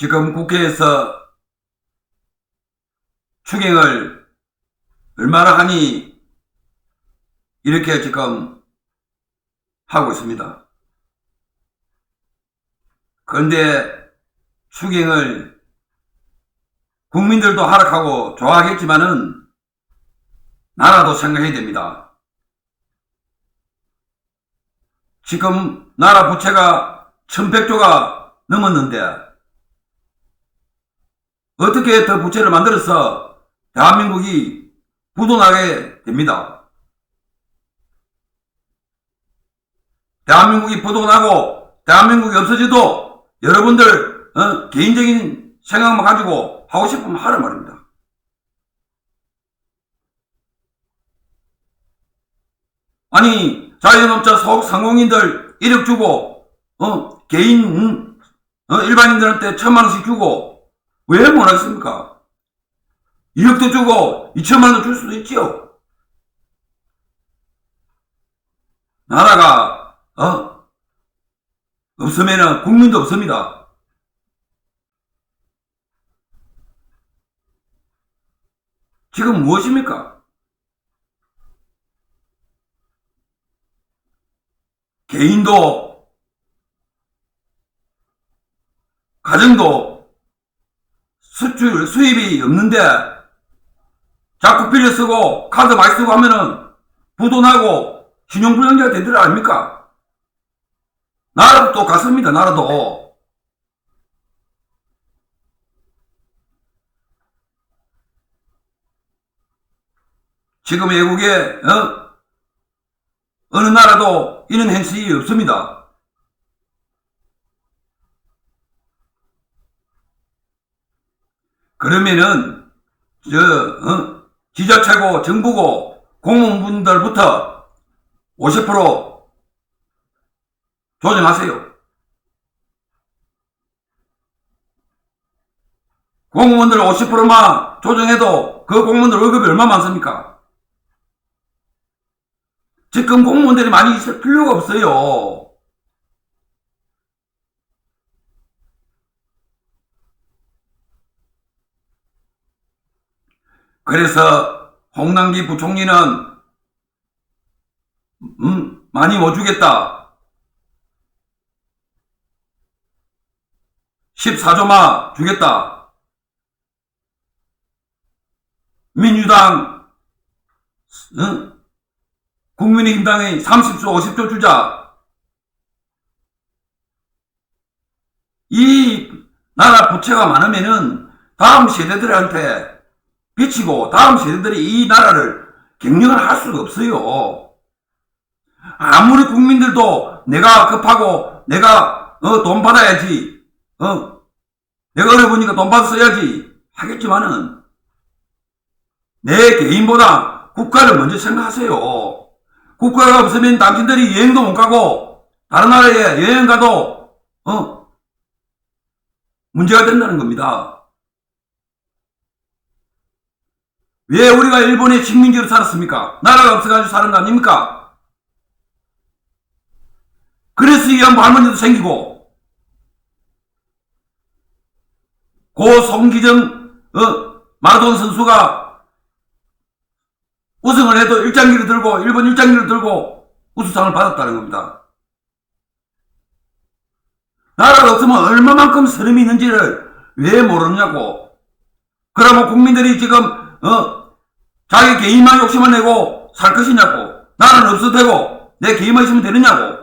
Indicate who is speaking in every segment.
Speaker 1: 지금 국회에서 추경을 얼마나 하니 이렇게 지금 하고 있습니다. 그런데 추경을 국민들도 하락하고 좋아하겠지만은 나라도 생각해야 됩니다. 지금 나라 부채가 1100조가 넘었는데 어떻게 더 부채를 만들어서 대한민국이 부도나게 됩니다. 대한민국이 부도나고 대한민국이 없어져도 여러분들 어, 개인적인 생각만 가지고 하고 싶으면 하라 말입니다. 아니 자영업자 소상공인들 1억 주고 어 개인 음, 어, 일반인들한테 천만 원씩 주고 왜 못하겠습니까? 2억도 주고 2천만 원도 줄 수도 있지요. 나라가 어 없으면은 국민도 없습니다. 지금 무엇입니까? 개인도 가정도 수출 수입이 없는데 자꾸 빌려 쓰고 카드 많이 쓰고 하면은 부도나고 신용불량자가 되들 아닙니까? 나라도 똑같습니다. 나라도 지금 외국에 어? 어느 나라도 이런 행실이 없습니다. 그러면은 저 어? 지자체고 정부고 공무원분들부터 50% 조정하세요. 공무원들 50%만 조정해도 그 공무원들 월급이 얼마 많습니까? 지금 공무원들이 많이 있을 필요가 없어요. 그래서 홍남기 부총리는 음, 많이 못 주겠다. 14조만 주겠다. 민주당 응? 국민의힘당이 30조, 50조 주자. 이 나라 부채가 많으면은 다음 세대들한테 비치고 다음 세대들이 이 나라를 경영을 할 수가 없어요. 아무리 국민들도 내가 급하고 내가 어, 돈 받아야지, 어, 내가 어려우니까 돈 받아 써야지 하겠지만은 내 개인보다 국가를 먼저 생각하세요. 국가가 없으면 당신들이 여행도 못 가고 다른 나라에 여행 가도 어 문제가 된다는 겁니다. 왜 우리가 일본의 식민지로 살았습니까? 나라가 없어가지고 사는 거 아닙니까? 그래서 이 양반 할머니도 생기고 고 송기정 어, 마라돈 선수가 우승을 해도 일장기를 들고 일본 일장기를 들고 우수상을 받았다는 겁니다. 나라가 없으면 얼마만큼 서름이 있는지를 왜 모르냐고. 그러면 국민들이 지금 어 자기 개인만 욕심을 내고 살 것이냐고. 나는 없어도 되고 내 개인만 있으면 되느냐고.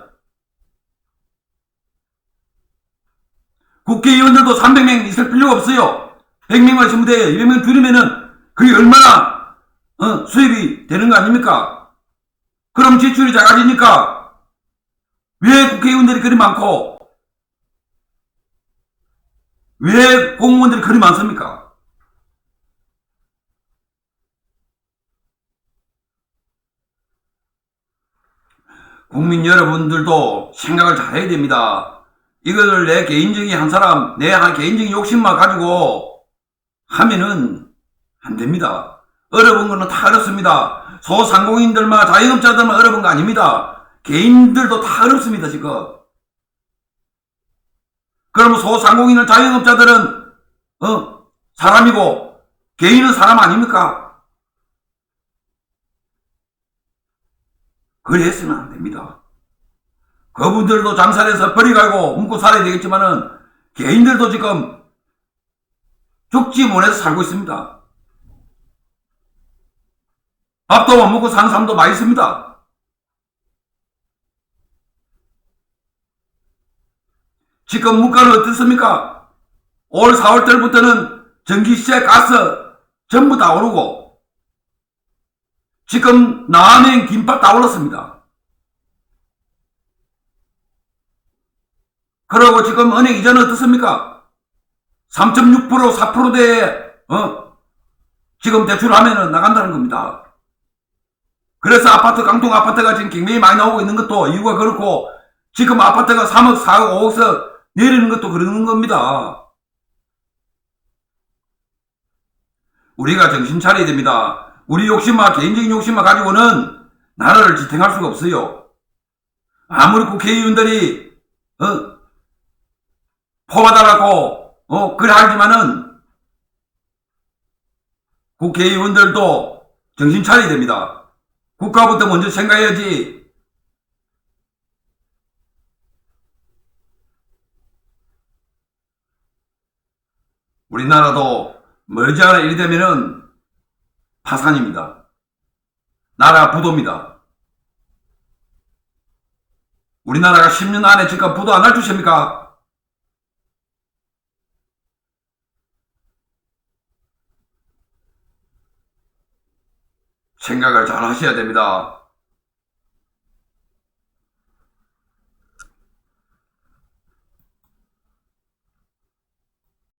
Speaker 1: 국회의원들도 300명 있을 필요가 없어요. 100명만 있으면 돼요. 200명 줄이면은 그게 얼마나 어, 수입이 되는 거 아닙니까? 그럼 지출이 작아지니까 왜 국회의원들이 그리 많고 왜 공무원들이 그리 많습니까? 국민 여러분들도 생각을 잘 해야 됩니다. 이걸 내 개인적인 한 사람, 내 한 개인적인 욕심만 가지고 하면은 안 됩니다. 어려운 거는 다 어렵습니다. 소상공인들만, 자영업자들만 어려운 거 아닙니다. 개인들도 다 어렵습니다, 지금. 그럼 소상공인은 자영업자들은 어 사람이고 개인은 사람 아닙니까? 그래서는 안 됩니다. 그분들도 장사를 해서 버리가고 먹고 살아야 되겠지만은 개인들도 지금 죽지 못해서 살고 있습니다. 밥도 못 먹고 사는 사람도 많이 있습니다. 지금 물가는 어떻습니까? 올 4월 달부터는 전기세, 가스 전부 다 오르고 지금 라면, 김밥 다 올랐습니다. 그리고 지금 은행 이자는 어떻습니까? 3.6% 4%대에 어? 지금 대출하면은 나간다는 겁니다. 그래서 아파트 강동 아파트가 지금 굉장히 많이 나오고 있는 것도 이유가 그렇고 지금 아파트가 3억 4억 5억서 내리는 것도 그러는 겁니다. 우리가 정신 차려야 됩니다. 우리 욕심만 개인적인 욕심만 가지고는 나라를 지탱할 수가 없어요. 아무리 국회의원들이 어, 포받아라고 어 그래 하지만은 국회의원들도 정신 차려야 됩니다. 국가부터 먼저 생각해야지. 우리나라도 멀지않아 일이 되면은 파산입니다. 나라 부도입니다. 우리나라가 10년 안에 지금 부도 안 할 주십니까? 생각을 잘 하셔야 됩니다.